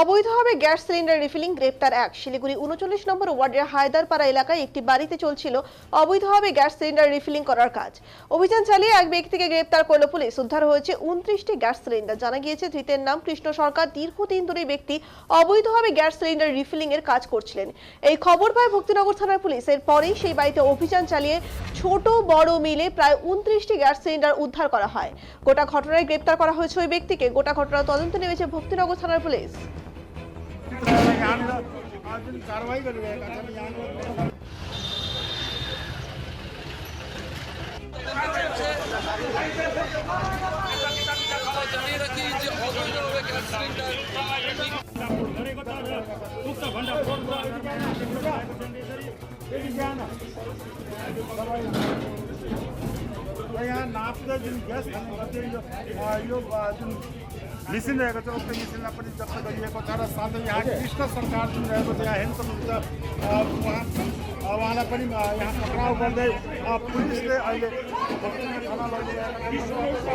অবৈধভাবে gas cylinder refilling গ্রেপ্তার এক। শিলিগুড়ি উনচল্লিশ নম্বর ওয়ার্ডের হায়দারপাড়া এলাকায় একটি বাড়িতে চলছিল অবৈধভাবে গ্যাস সিলিন্ডার রিফিলিং করার কাজ। অভিযান চালিয়ে এক ব্যক্তিকে গ্রেপ্তার করল পুলিশ। উদ্ধার হয়েছে উনত্রিশটি গ্যাস সিলিন্ডার। জানা গিয়েছে, ধৃতের নাম কৃষ্ণ সরকার। দীর্ঘদিন ধরে ব্যক্তি অবৈধভাবে গ্যাস সিলিন্ডার রিফিলিং এর কাজ করছিলেন। এই খবর পায় ভক্তিনগর থানার পুলিশ। এরপরেই সেই বাড়িতে অভিযান চালিয়ে ছোট বড় মিলে প্রায় উনত্রিশটি গ্যাস সিলিন্ডার উদ্ধার করা হয়। গোটা ঘটনায় গ্রেপ্তার করা হয়েছে ওই ব্যক্তিকে। গোটা ঘটনা তদন্তে নেমেছে ভক্তিনগর থানার পুলিশ। यहाँ नाप्दा जुन ग्यास यो जुन मिसिन रहेको छ उक्त यहाँ कृष्ण सरकार जुन रहेको छ उहाँलाई पनि यहाँ अ, पुलिसले अहिले भक्तिनगर थाना लगिरहेको छ।